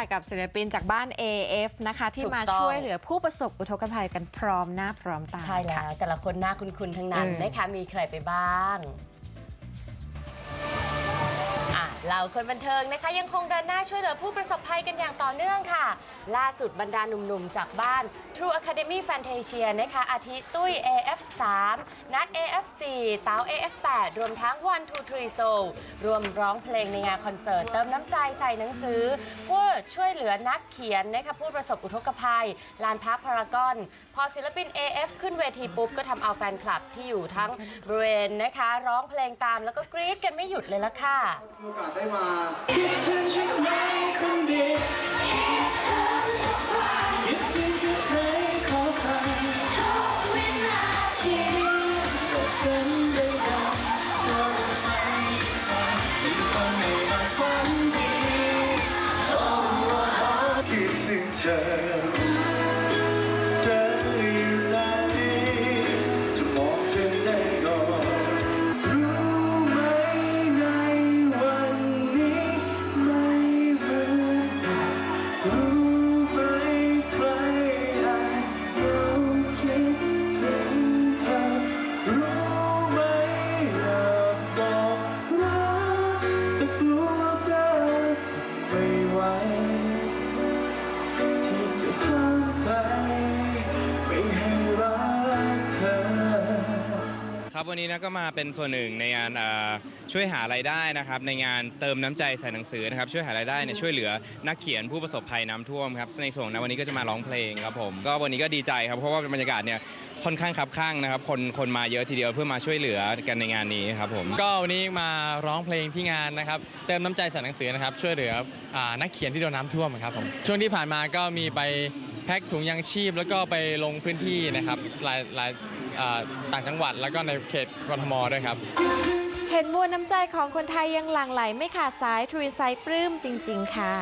ค่ะกับศิลปินจากบ้าน AF นะคะ ที่ถูกมาต้อง ช่วยเหลือผู้ประสบอุทกภัยกันพร้อมหน้าพร้อมตาใช่แล้ค่ะ วแต่ละคนหน้าคุ้นๆทั้งนั้นเออนะคะมีใครไปบ้าง อะเราคนบันเทิงนะคะ ยังคงเดินหน้าช่วยเหลือผู้ประสบภัยกันอย่างต่อเนื่องค่ะ ล่าสุดบรรดาหนุ่มๆ จากบ้าน True Academy Fantasia นะคะ อาทิตุ้ย AF3 นัด AF4 เต๋า AF8 รวมทั้ง One Two Three Soul รวมร้องเพลงในงานคอนเสิร์ต เติมน้ำใจใส่หนังสือเพื่อช่วยเหลือนักเขียนนะคะผู้ประสบอุทกภัย ลานพักพารากอน พอศิลปิน AF ขึ้นเวทีปุ๊บ ก็ทำเอาแฟนคลับที่อยู่ทั้งบริเวณนะคะ ร้องเพลงตามแล้วก็กรี๊ดกันไม่หยุดเลยละค่ะได้มาคิดถึงฉันไหมคนดีคิดถึงทุกวันคิดถึงทุกเพลงขอฟังทุกวินาทีก็เป็นได้ดังว่าไม่ฟังมีคนไม่มาฝันดีโอ้คิดถึงเธอ ครับวันนี้นะก็มาเป็นส่วนหนึ่งในงานเอ่อช่วยหารายได้นะครับในงานเติมน้ำใจใส่หนังสือนะครับช่วยหารายได้เนี่ยช่วยเหลือนักเขียนผู้ประสบภัยน้ำท่วมครับในส่วนนะวันนี้ก็จะมาร้องเพลงครับผมก็วันนี้ก็ดีใจครับเพราะว่าบรรยากาศเนี่ยค่อนข้างคับข้างนะครับคนคนมาเยอะทีเดียวเพื่อมาช่วยเหลือกันในงานนี้ครับผมก็วันนี้มาร้องเพลงที่งานนะครับเติมน้ำใจใส่หนังสือนะครับช่วยเหลืออานักเขียนที่โดนน้ำท่วมครับผมช่วงที่ผ่านมาก็มีไปแพ็คถุงยางชีพ แล้วก็ไปลงพื้นที่นะครับหลายหลายอ่า ต่างจังหวัด แล้วก็ในเขตกทมด้วยครับ เห็นมวลน้ำใจของคนไทยยังหลั่งไหลไม่ขาดสายทรีไซปลื้มจริง ๆ ค่ะ